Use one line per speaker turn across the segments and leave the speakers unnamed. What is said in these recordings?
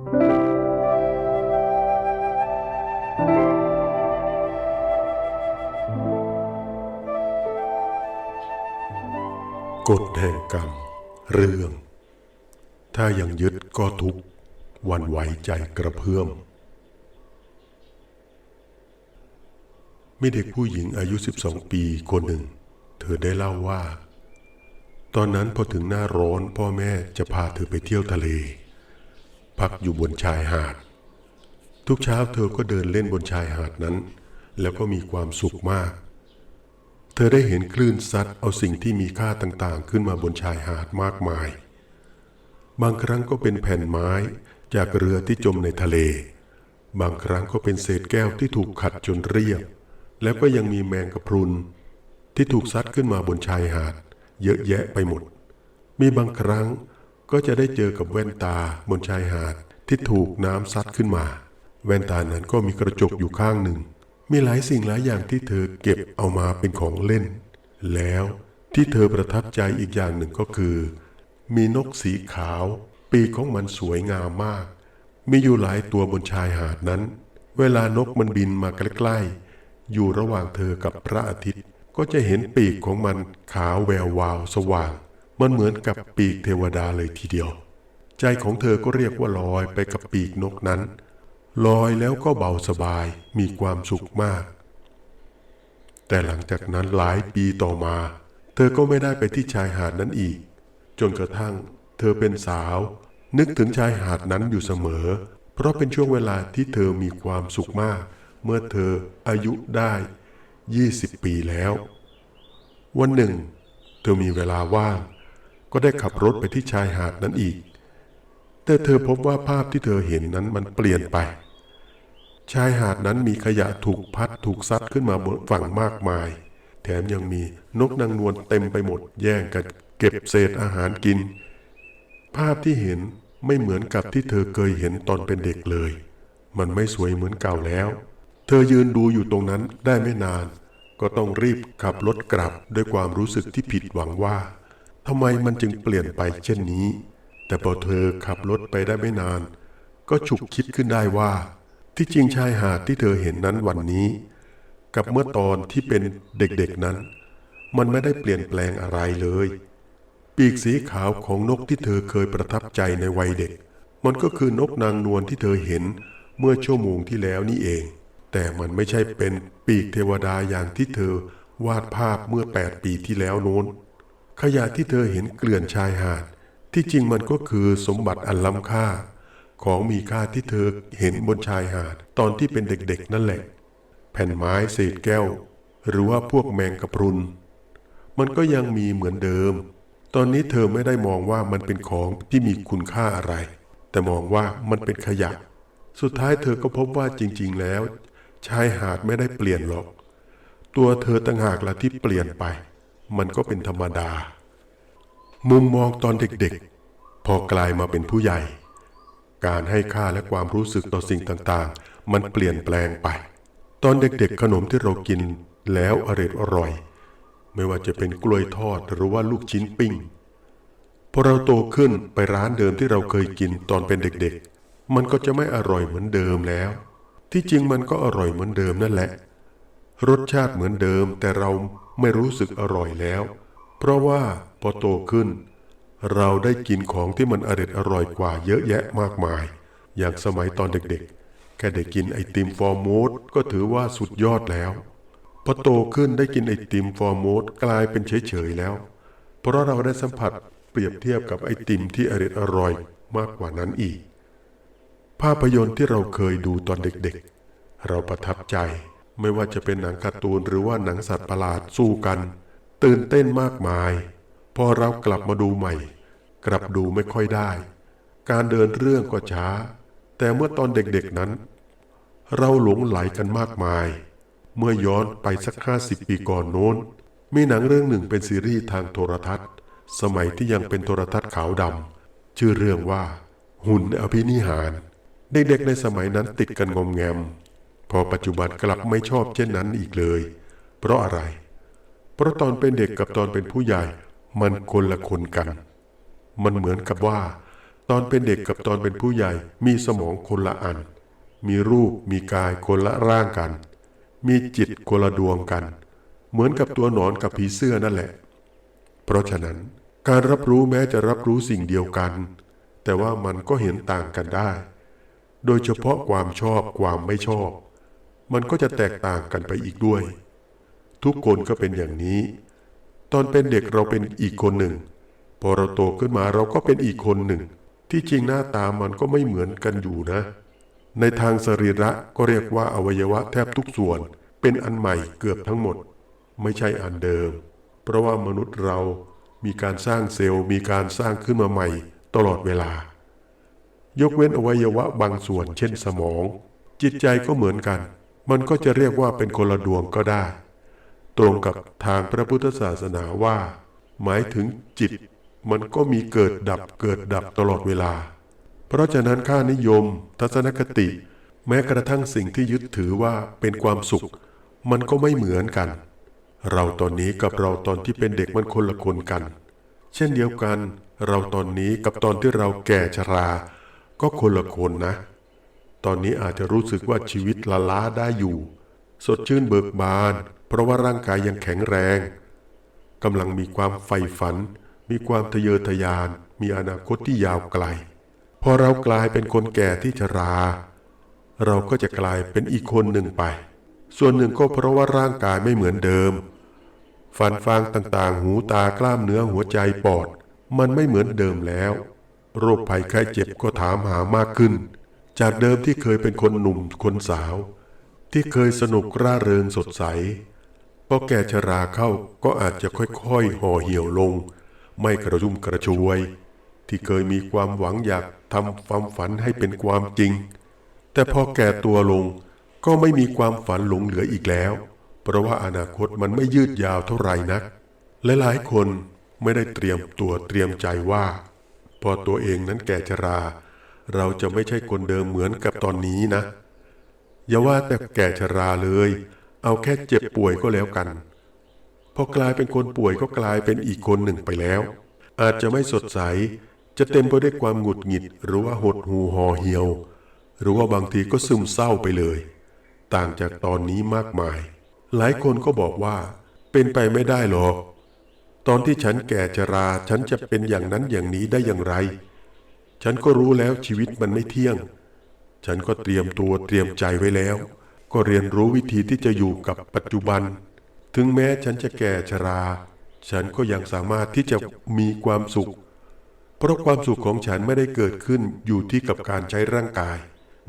กฎแห่งกรรม เรื่อง ถ้ายังยึดก็ทุกข์วันไหวใจกระเพื่อมมีเด็กผู้หญิงอายุ 12 ปีคนหนึ่ง เธอได้เล่าว่า ตอนนั้นพอถึงหน้าร้อนพ่อแม่จะพาเธอไปเที่ยวทะเล พักอยู่บนชายหาด ทุกเช้าเธอก็เดินเล่นบนชายหาดนั้น แล้วก็มีความสุขมาก เธอได้เห็นคลื่นซัดเอาสิ่งที่มีค่าต่างๆ ขึ้นมาบนชายหาดมากมาย บางครั้งก็เป็นแผ่นไม้จากเรือที่จมในทะเล บางครั้งก็เป็นเศษแก้วที่ถูกขัดจนเรียบ แล้วก็ยังมีแมงกะพรุนที่ถูกซัดขึ้นมาบนชายหาด เยอะแยะไปหมด มีบางครั้ง ก็จะได้เจอกับแว่นตาบนชายหาดที่ถูกน้ำซัดขึ้นมา แว่นตานั้นก็มีกระจกอยู่ข้างหนึ่ง มีหลายสิ่งหลายอย่างที่เธอเก็บเอามาเป็นของเล่น แล้วที่เธอประทับใจอีกอย่างหนึ่งก็คือ มีนกสีขาว ปีกของมันสวยงามมาก มีอยู่หลายตัวบนชายหาดนั้น เวลานกมันบินมาใกล้ๆ อยู่ระหว่างเธอกับพระอาทิตย์ก็จะเห็นปีกของมันขาวแวววาวสว่าง มันเหมือนกับปีกเทวดาเลยทีเดียว ใจของเธอก็เรียกว่าลอยไปกับปีกนกนั้น ลอยแล้วก็เบาสบายมีความสุขมาก แต่หลังจากนั้นหลายปีต่อมา เธอก็ไม่ได้ไปที่ชายหาดนั้นอีก จนกระทั่ง เธอเป็นสาว นึกถึงชายหาดนั้นอยู่เสมอ เพราะเป็นช่วงเวลาที่เธอมีความสุขมาก เมื่อเธออายุได้20 ปีแล้ว วันหนึ่ง เธอมีเวลาว่าง ก็ได้ขับรถไปที่ชายหาดนั้นอีก แต่เธอพบว่าภาพที่เธอเห็นนั้นมันเปลี่ยนไป ชายหาดนั้นมีขยะถูกพัดถูกซัดขึ้นมาบนฝั่งมากมาย แถมยังมีนกนางนวลเต็มไปหมดแย่งกันเก็บเศษอาหารกิน ภาพที่เห็นไม่เหมือนกับที่เธอเคยเห็นตอนเป็นเด็กเลย มันไม่สวยเหมือนเก่าแล้ว เธอยืนดูอยู่ตรงนั้นได้ไม่นาน ก็ต้องรีบขับรถกลับด้วยความรู้สึกที่ผิดหวังว่า ทำไมมันจึงเปลี่ยนไปเช่นนี้ แต่พอเธอขับรถไปได้ไม่นาน ก็ฉุกคิดขึ้นได้ว่า ที่จริงชายหาดที่เธอเห็นนั้นวันนี้ กับเมื่อตอนที่เป็นเด็กๆนั้น มันไม่ได้เปลี่ยนแปลงอะไรเลย ปีกสีขาวของนกที่เธอเคยประทับใจในวัยเด็ก มันก็คือนกนางนวลที่เธอเห็นเมื่อชั่วโมงที่แล้วนี่เอง แต่มันไม่ใช่เป็นปีกเทวดาอย่างที่เธอวาดภาพเมื่อแปดปีที่แล้วโน้น ขยะที่เธอเห็นเกลื่อนชายหาด ที่จริงมันก็คือสมบัติอันล้ำค่า ของมีค่าที่เธอเห็นบนชายหาด ตอนที่เป็นเด็กๆ นั่นแหละ แผ่นไม้เศษแก้ว หรือว่าพวกแมงกะพรุน มันก็ยังมีเหมือนเดิม ตอนนี้เธอไม่ได้มองว่ามันเป็นของที่มีคุณค่าอะไร แต่มองว่ามันเป็นขยะ สุดท้ายเธอก็พบว่าจริง ๆ แล้ว ชายหาดไม่ได้เปลี่ยนหรอก ตัวเธอต่างหากละที่เปลี่ยนไป มันก็เป็นธรรมดา มุมมองตอนเด็กๆ พอกลายมาเป็นผู้ใหญ่ การให้ค่าและความรู้สึกต่อสิ่งต่างๆ มันเปลี่ยนแปลงไป ตอนเด็กๆ ขนมที่เรากินแล้วอร่อยอร่อย ไม่ว่าจะเป็นกล้วยทอดหรือว่าลูกชิ้นปิ้งพอเราโตขึ้นไปร้านเดิมที่เราเคยกินตอนเป็นเด็กๆ มันก็จะไม่อร่อยเหมือนเดิมแล้ว ที่จริงมันก็อร่อยเหมือนเดิมนั่นแหละ รสชาติเหมือนเดิมแต่เรา ไม่รู้สึกอร่อยแล้ว เพราะว่าพอโตขึ้น เราได้กินของที่มันอร่อยอร่อยกว่าเยอะแยะมากมาย อย่างสมัยตอนเด็กๆ แค่ได้กินไอติมฟอร์มูสก็ถือว่าสุดยอดแล้วพอโตขึ้นได้กินไอติมฟอร์มูสกลายเป็นเฉยๆแล้ว เพราะเราได้สัมผัสเปรียบเทียบกับไอติมที่อร่อยอร่อยมากกว่านั้นอีก ภาพยนตร์ที่เราเคยดูตอนเด็กๆ เราประทับใจ ไม่ว่าจะเป็นหนังการ์ตูนหรือว่าหนังสัตว์ประหลาดสู้กัน ตื่นเต้นมากมาย พอเรากลับมาดูใหม่ กลับดูไม่ค่อยได้ การเดินเรื่องก็ช้า แต่เมื่อตอนเด็กๆนั้น เราหลงไหลกันมากมาย เมื่อย้อนไปสักห้าสิบปีก่อนโน้น มีหนังเรื่องหนึ่งเป็นซีรีส์ทางโทรทัศน์ สมัยที่ยังเป็นโทรทัศน์ขาวดำชื่อเรื่องว่า หุ่นอภินิหาร เด็กๆในสมัยนั้นติดกันงมแงม พอปัจจุบันกลับไม่ชอบเช่นนั้นอีกเลย เพราะอะไร เพราะตอนเป็นเด็กกับตอนเป็นผู้ใหญ่ มันคนละคนกัน มันเหมือนกับว่า ตอนเป็นเด็กกับตอนเป็นผู้ใหญ่ มีสมองคนละอัน มีรูปมีกายคนละร่างกัน มีจิตคนละดวงกัน เหมือนกับตัวหนอนกับผีเสื้อนั่นแหละ เพราะฉะนั้นการรับรู้แม้จะรับรู้สิ่งเดียวกัน แต่ว่ามันก็เห็นต่างกันได้ โดยเฉพาะความชอบความไม่ชอบ มันก็จะแตกต่างกันไปอีกด้วย ทุกคนก็เป็นอย่างนี้ ตอนเป็นเด็กเราเป็นอีกคนหนึ่ง พอเราโตขึ้นมาเราก็เป็นอีกคนหนึ่ง ที่จริงหน้าตามันก็ไม่เหมือนกันอยู่นะ ในทางสรีระก็เรียกว่าอวัยวะแทบทุกส่วน เป็นอันใหม่เกือบทั้งหมด ไม่ใช่อันเดิม เพราะว่ามนุษย์เรามีการสร้างเซลล์มีการสร้างขึ้นมาใหม่ตลอดเวลา ยกเว้นอวัยวะบางส่วนเช่นสมอง จิตใจก็เหมือนกัน มันก็จะเรียกว่าเป็นคนละดวงก็ได้ ตรงกับทางพระพุทธศาสนาว่า หมายถึงจิต มันก็มีเกิดดับเกิดดับตลอดเวลา เพราะฉะนั้นค่านิยม ทัศนคติ แม้กระทั่งสิ่งที่ยึดถือว่าเป็นความสุข มันก็ไม่เหมือนกัน เราตอนนี้กับเราตอนที่เป็นเด็กมันคนละคนกัน เช่นเดียวกัน เราตอนนี้กับตอนที่เราแก่ชรา ก็คนละคนนะ ตอนนี้อาจจะรู้สึกว่าชีวิตละล้าได้อยู่ สดชื่นเบิกบาน เพราะว่าร่างกายยังแข็งแรงกำลังมีความใฝ่ฝัน มีความทะเยอทะยาน มีอนาคตที่ยาวไกล พอเรากลายเป็นคนแก่ที่ชรา เราก็จะกลายเป็นอีกคนหนึ่งไป ส่วนหนึ่งก็เพราะว่าร่างกายไม่เหมือนเดิม ฟันฟางต่างๆ หูตากล้ามเนื้อหัวใจปอด มันไม่เหมือนเดิมแล้ว โรคภัยไข้เจ็บก็ถามหามากขึ้น จากเดิมที่เคยเป็นคนหนุ่มคนสาว ที่เคยสนุกร่าเริงสดใสพอแก่ชราเข้าก็อาจจะค่อยๆห่อเหี่ยวลง ไม่กระชุ่มกระชวย ที่เคยมีความหวังอยากทำความฝันให้เป็นความจริง แต่พอแก่ตัวลงก็ไม่มีความฝันหลงเหลืออีกแล้ว เพราะว่าอนาคตมันไม่ยืดยาวเท่าไหร่นักและหลายคนไม่ได้เตรียมตัวเตรียมใจว่า พอตัวเองนั้นแก่ชรา เราจะไม่ใช่คนเดิมเหมือนกับตอนนี้นะ อย่าว่าแต่แก่ชราเลย เอาแค่เจ็บป่วยก็แล้วกัน พอกลายเป็นคนป่วยก็กลายเป็นอีกคนหนึ่งไปแล้ว อาจจะไม่สดใส จะเต็มไปด้วยความหงุดหงิด หรือว่าหดหูห่อเหี่ยว หรือว่าบางทีก็ซึมเศร้าไปเลย ต่างจากตอนนี้มากมาย หลายคนก็บอกว่า เป็นไปไม่ได้หรอก ตอนที่ฉันแก่ชรา ฉันจะเป็นอย่างนั้นอย่างนี้ได้อย่างไร ฉันก็รู้แล้วชีวิตมันไม่เที่ยง ฉันก็เตรียมตัวเตรียมใจไว้แล้ว ก็เรียนรู้วิธีที่จะอยู่กับปัจจุบัน ถึงแม้ฉันจะแก่ชรา ฉันก็ยังสามารถที่จะมีความสุข เพราะความสุขของฉันไม่ได้เกิดขึ้นอยู่ที่กับการใช้ร่างกาย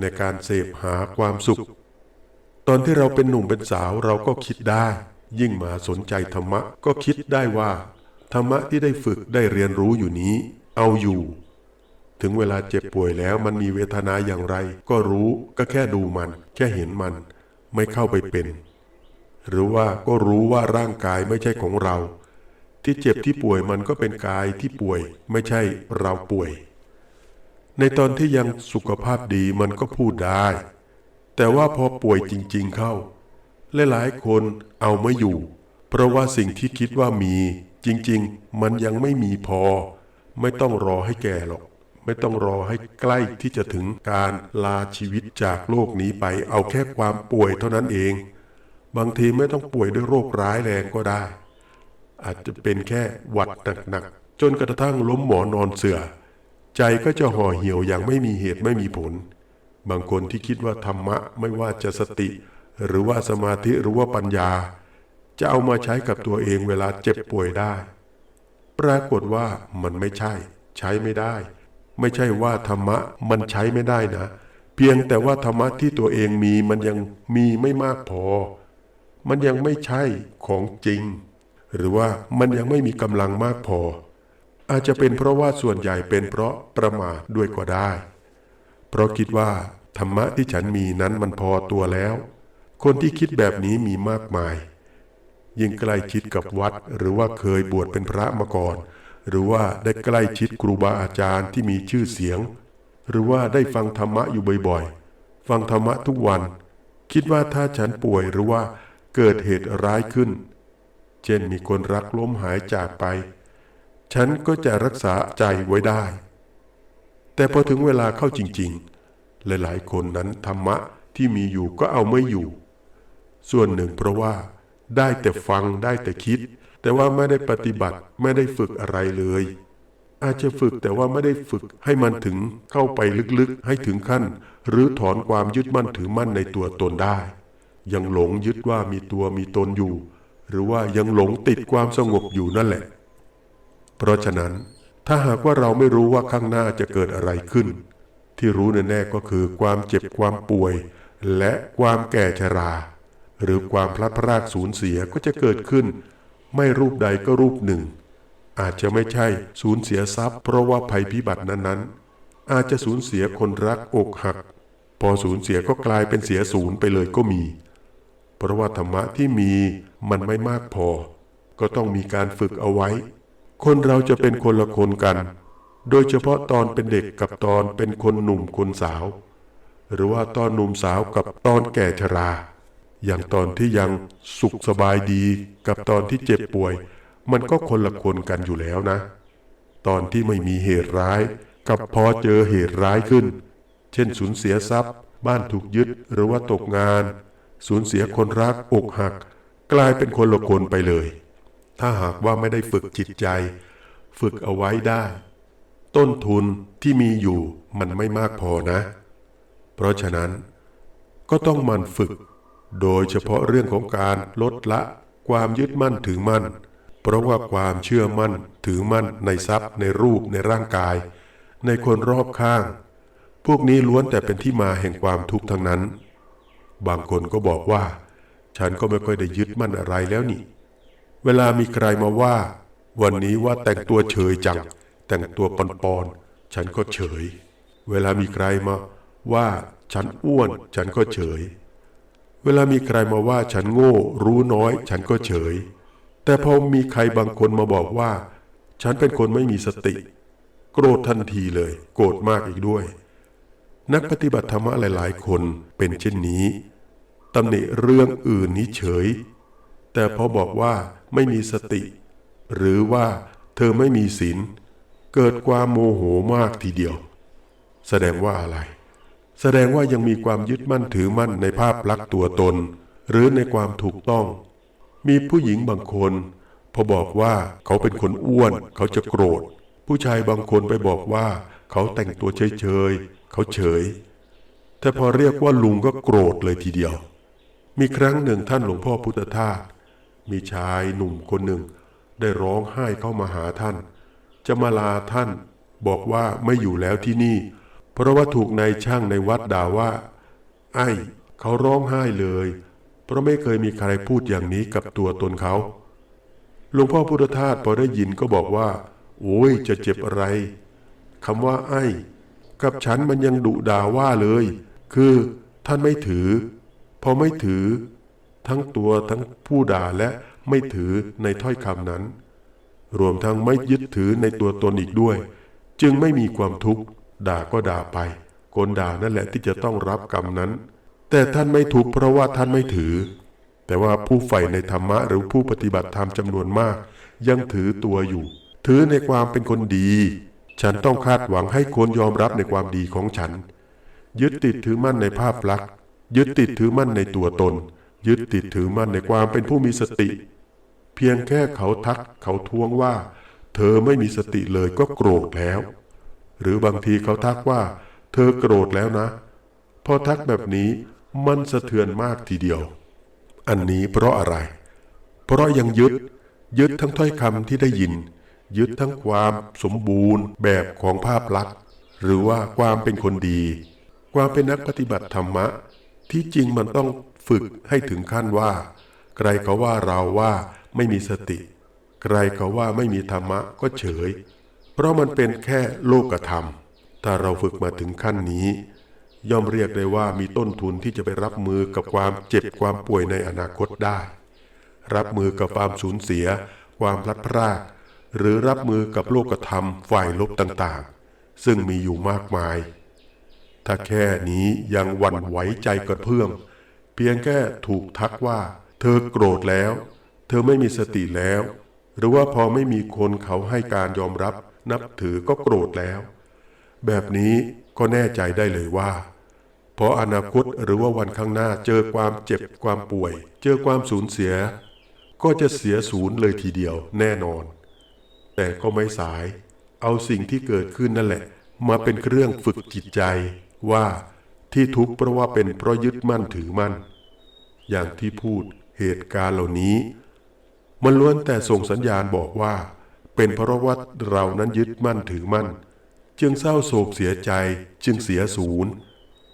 ในการเสพหาความสุข ตอนที่เราเป็นหนุ่มเป็นสาวเราก็คิดได้ ยิ่งมาสนใจธรรมะก็คิดได้ว่า ธรรมะที่ได้ฝึกได้เรียนรู้อยู่นี้ เอาอยู่ ถึงเวลาเจ็บป่วยแล้วมันมีเวทนาอย่างไร ก็รู้ก็แค่ดูมัน แค่เห็นมัน ไม่เข้าไปเป็น หรือว่าก็รู้ว่าร่างกายไม่ใช่ของเรา ที่เจ็บที่ป่วยมันก็เป็นกายที่ป่วย ไม่ใช่เราป่วย ในตอนที่ยังสุขภาพดีมันก็พูดได้ แต่ว่าพอป่วยจริง ๆ เข้าหลายๆคนเอาไม่อยู่ เพราะว่าสิ่งที่คิดว่ามี จริง ๆ มันยังไม่มีพอ ไม่ต้องรอให้แก่หรอก ไม่ต้องรอให้ใกล้ที่จะถึงการลาชีวิตจากโลกนี้ไป เอาแค่ความป่วยเท่านั้นเอง บางทีไม่ต้องป่วยด้วยโรคร้ายแรงก็ได้ อาจจะเป็นแค่หวัดหนักๆจนกระทั่งล้มหมอนอนเสือใจก็จะห่อเหี่ยวอย่างไม่มีเหตุไม่มีผล บางคนที่คิดว่าธรรมะไม่ว่าจะสติ หรือว่าสมาธิหรือว่าปัญญา จะเอามาใช้กับตัวเองเวลาเจ็บป่วยได้ ปรากฏว่ามันไม่ใช่ ใช้ไม่ได้ ไม่ใช่ว่าธรรมะมันใช้ไม่ได้นะ เพียงแต่ว่าธรรมะที่ตัวเองมีมันยังมีไม่มากพอ มันยังไม่ใช่ของจริง หรือว่ามันยังไม่มีกำลังมากพอ อาจจะเป็นเพราะว่าส่วนใหญ่เป็นเพราะประมาทด้วยก็ได้ เพราะคิดว่าธรรมะที่ฉันมีนั้นมันพอตัวแล้ว คนที่คิดแบบนี้มีมากมาย ยิ่งใกล้ชิดกับวัดหรือว่าเคยบวชเป็นพระมาก่อน หรือว่าได้ใกล้ชิดครูบาอาจารย์ที่มีชื่อเสียง หรือว่าได้ฟังธรรมะอยู่บ่อยๆ ฟังธรรมะทุกวัน คิดว่าถ้าฉันป่วยหรือว่าเกิดเหตุร้ายขึ้น เช่นมีคนรักล้มหายจากไป ฉันก็จะรักษาใจไว้ได้ แต่พอถึงเวลาเข้าจริง ๆ หลายๆ คนนั้นธรรมะที่มีอยู่ก็เอาไม่อยู่ ส่วนหนึ่งเพราะว่าได้แต่ฟังได้แต่คิด แต่ว่าไม่ได้ปฏิบัติไม่ได้ฝึกอะไรเลย อาจจะฝึกแต่ว่าไม่ได้ฝึกให้มันถึงเข้าไปลึกๆ ให้ถึงขั้น หรือถอนความยึดมั่นถือมั่นในตัวตนได้ ยังหลงยึดว่ามีตัวมีตนอยู่ หรือว่ายังหลงติดความสงบอยู่นั่นแหละ เพราะฉะนั้น ถ้าหากว่าเราไม่รู้ว่าข้างหน้าจะเกิดอะไรขึ้น ที่รู้แน่ๆก็คือความเจ็บความป่วย และความแก่ชรา หรือความพลัดพรากสูญเสียก็จะเกิดขึ้น ไม่รูปใดก็รูปหนึ่ง อาจจะไม่ใช่สูญเสียทรัพย์เพราะว่าภัยพิบัตินั้นๆ อาจจะสูญเสียคนรักอกหัก พอสูญเสียก็กลายเป็นเสียศูนย์ไปเลยก็มี เพราะว่าธรรมะที่มีมันไม่มากพอ ก็ต้องมีการฝึกเอาไว้ คนเราจะเป็นคนละคนกัน โดยเฉพาะตอนเป็นเด็กกับตอนเป็นคนหนุ่มคนสาว หรือว่าตอนหนุ่มสาวกับตอนแก่ชรา อย่างตอนที่ยังสุขสบายดีกับตอนที่เจ็บป่วย มันก็คนละคนกันอยู่แล้วนะ ตอนที่ไม่มีเหตุร้าย กับพอเจอเหตุร้ายขึ้น เช่นสูญเสียทรัพย์ บ้านถูกยึดหรือว่าตกงาน สูญเสียคนรักอกหัก กลายเป็นคนละคนไปเลย ถ้าหากว่าไม่ได้ฝึกจิตใจ ฝึกเอาไว้ได้ ต้นทุนที่มีอยู่มันไม่มากพอนะ เพราะฉะนั้นก็ต้องมันฝึก โดยเฉพาะเรื่องของการลดละความยึดมั่นถือมั่น เพราะว่าความเชื่อมั่นถือมั่นในทรัพย์ในรูปในร่างกาย ในคนรอบข้าง พวกนี้ล้วนแต่เป็นที่มาแห่งความทุกข์ทั้งนั้น บางคนก็บอกว่า ฉันก็ไม่ค่อยได้ยึดมั่นอะไรแล้วนี่ เวลามีใครมาว่า วันนี้ว่าแต่งตัวเฉยจัง แต่งตัวปอนๆฉันก็เฉย เวลามีใครมาว่าฉันอ้วน ฉันก็เฉย เวลามีใครมาว่าฉันโง่ รู้น้อย ฉันก็เฉย แต่พอมีใครบางคนมาบอกว่า ฉันเป็นคนไม่มีสติ โกรธทันทีเลย โกรธมากอีกด้วย นักปฏิบัติธรรมะหลาย ๆ คนเป็นเช่นนี้ตำหนิเรื่องอื่นนี้เฉย แต่พอบอกว่าไม่มีสติ หรือว่าเธอไม่มีศีลเกิดความโมโหมากทีเดียว แสดงว่าอะไร แสดงว่ายังมีความยึดมั่นถือมั่นในภาพลักษณ์ตัวตน หรือในความถูกต้อง มีผู้หญิงบางคน พอบอกว่าเขาเป็นคนอ้วน เขาจะโกรธ ผู้ชายบางคนไปบอกว่า เขาแต่งตัวเฉยๆเขาเฉย แต่พอเรียกว่าลุงก็โกรธเลยทีเดียว มีครั้งหนึ่งท่านหลวงพ่อพุทธทาสมีชายหนุ่มคนหนึ่ง ได้ร้องไห้เข้ามาหาท่าน จะมาลาท่าน บอกว่าไม่อยู่แล้วที่นี่ เพราะว่าถูกนายช่างในวัดด่าว่า ไอ้ เขาร้องไห้เลย เพราะไม่เคยมีใครพูดอย่างนี้กับตัวตนเขาหลวงพ่อพุทธทาสพอได้ยินก็บอกว่า โอ้ยจะเจ็บอะไรคำว่า ไอ้ กับฉันมันยังดุด่าว่าเลย คือท่านไม่ถือ พอไม่ถือ ทั้งตัวทั้งผู้ด่าและไม่ถือในถ้อยคำนั้น รวมทั้งไม่ยึดถือในตัวตนอีกด้วย จึงไม่มีความทุกข์ ด่าก็ด่าไป คนด่านั่นแหละที่จะต้องรับกรรมนั้น แต่ท่านไม่ทุกข์เพราะว่าท่านไม่ถือ แต่ว่าผู้ใฝ่ในธรรมะหรือผู้ปฏิบัติธรรมจำนวนมาก ยังถือตัวอยู่ ถือในความเป็นคนดี ฉันต้องคาดหวังให้คนยอมรับในความดีของฉัน ยึดติดถือมั่นในภาพลักษณ์ยึดติดถือมั่นในตัวตน ยึดติดถือมั่นในความเป็นผู้มีสติ เพียงแค่เขาทักเขาท้วงว่า เธอไม่มีสติเลยก็โกรธแล้ว หรือบางทีเขาทักว่า เธอโกรธแล้วนะ พอทักแบบนี้มันสะเทือนมากทีเดียว อันนี้เพราะอะไร เพราะยังยึด ยึดทั้งถ้อยคำที่ได้ยิน ยึดทั้งความสมบูรณ์แบบของภาพลักษณ์ หรือว่าความเป็นคนดี ความเป็นนักปฏิบัติธรรมะ ที่จริงมันต้องฝึกให้ถึงขั้นว่า ใครเขาว่าเราว่าไม่มีสติ ใครเขาว่าไม่มีธรรมะก็เฉย ราะมันเป็นแค่โลกธรรม ถ้าเราฝึกมาถึงขั้นนี้ ย่อมเรียกได้ว่ามีต้นทุนที่จะไปรับมือกับความเจ็บความป่วยในอนาคตได้ รับมือกับความสูญเสีย ความพลัดพราก หรือรับมือกับโลกธรรมฝ่ายลบต่างๆ ซึ่งมีอยู่มากมาย ถ้าแค่นี้ยังหวันไหวใจกระเพื่อมเพียงแค่ถูกทักว่า เธอโกรธแล้ว เธอไม่มีสติแล้ว หรือว่าพอไม่มีคนเขาให้การยอมรับ นับถือก็โกรธแล้ว แบบนี้ก็แน่ใจได้เลยว่าเพราะอนาคตหรือว่าวันข้างหน้าเจอความเจ็บความป่วย เจอความสูญเสีย ก็จะเสียศูนย์เลยทีเดียวแน่นอน แต่ก็ไม่สาย เอาสิ่งที่เกิดขึ้นนั่นแหละ มาเป็นเครื่องฝึกจิตใจว่าที่ทุกข์เพราะว่าเป็นเพราะยึดมั่นถือมั่น อย่างที่พูดเหตุการณ์เหล่านี้ มันล้วนแต่ส่งสัญญาณบอกว่า เป็นเพราะว่าเรานั้นยึดมั่นถือมั่น จึงเศร้าโศกเสียใจจึงเสียศูนย์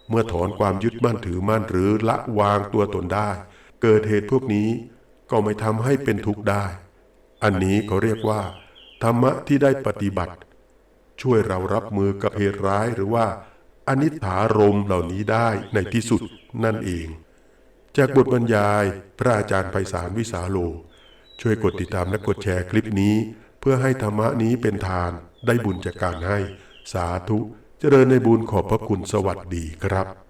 เมื่อถอนความยึดมั่นถือมั่นหรือละวางตัวตนได้ เกิดเหตุพวกนี้ก็ไม่ทำให้เป็นทุกข์ได้ อันนี้เขาเรียกว่า ธรรมะที่ได้ปฏิบัติ ช่วยเรารับมือกับเหตุร้ายหรือว่าอนิถารมเหล่านี้ได้ในที่สุดนั่นเอง จากบทบรรยายพระอาจารย์ไพศาลวิสาโล ช่วยกดติดตามและกดแชร์คลิปนี้ พื่อให้ธรรมะนี้เป็นทานได้บุญจากการให้ สาธุ เจริญในบุญขอบพระคุณสวัสดีครับ